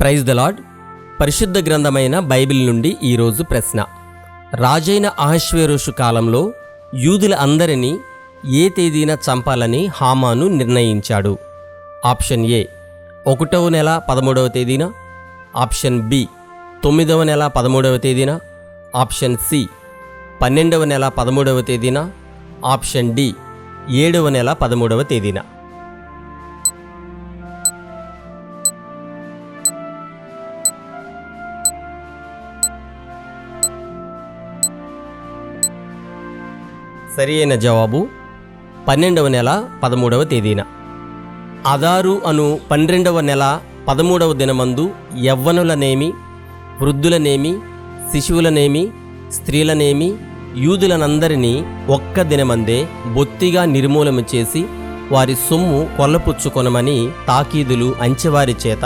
Praise the lord పరిశుద్ధ గ్రంథమైన Bible నుండి ఈరోజు ప్రశ్న. రాజైన అహశ్వేరోషు కాలంలో యూదుల అందరినీ ఏ తేదీన చంపాలని హామాను నిర్ణయించాడు? ఆప్షన్ ఏ ఒకటవ నెల పదమూడవ తేదీన. ఆప్షన్ బి తొమ్మిదవ నెల పదమూడవ తేదీన. ఆప్షన్ సి పన్నెండవ నెల పదమూడవ తేదీన. ఆప్షన్ డి ఏడవ నెల పదమూడవ తేదీన. సరి అయిన జవాబు పన్నెండవ నెల పదమూడవ తేదీన. అదారు అను పన్నెండవ నెల పదమూడవ దినమందు యవ్వనులనేమి వృద్ధులనేమి శిశువులనేమి స్త్రీలనేమి యూదులనందరినీ ఒక్క దినమందే బొత్తిగా నిర్మూలన చేసి వారి సొమ్ము కొల్లపుచ్చుకొనమని తాకీదులు అంచెవారి చేత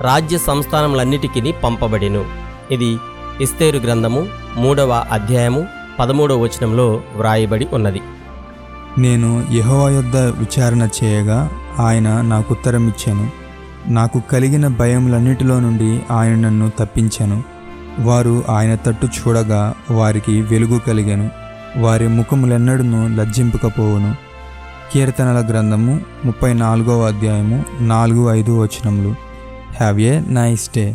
రాజ్య సంస్థానములన్నిటికీ పంపబడెను. ఇది ఇస్తేరు గ్రంథము మూడవ అధ్యాయము పదమూడవ వచనంలో వ్రాయబడి ఉన్నది. నేను యెహోవా యొద్ద విచారణ చేయగా ఆయన నాకు ఉత్తరం ఇచ్చాను నాకు కలిగిన భయములన్నిటిలో నుండి ఆయన నన్ను తప్పించాను. వారు ఆయన తట్టు చూడగా వారికి వెలుగు కలిగాను. వారి ముఖములెన్నడూ లజ్జింపకపోవును. కీర్తనల గ్రంథము ముప్పై నాలుగవ అధ్యాయము నాలుగు ఐదు వచనములు. Have a nice day.